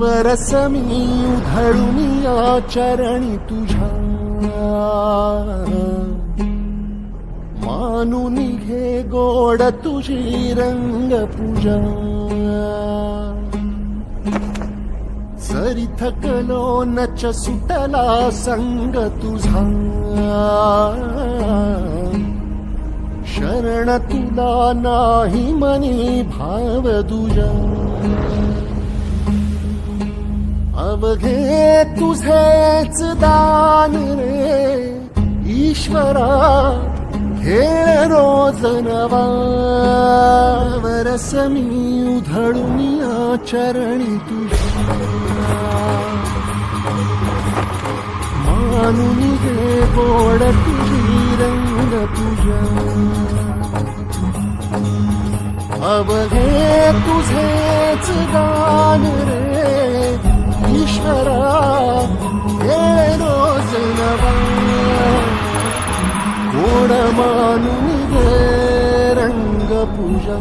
वरस मी उधळून या चरणी तुझ्या. मानून घे गोड तुझी रंग पूजा जरी थकलो नच सुटला संग तुझा. शरण तुला नाही मनी भाव तुझा बघे तुझेच दान रे। ईश्वरा खेळ रोज नवा वरस मी उधळून चरणी तुझी। मानून गे गोड तुझी रंग तुझ्या। अवघे तुझेच गान रे। ईश्वरा हे रोज नवा गोड मानून घे रंग पूजा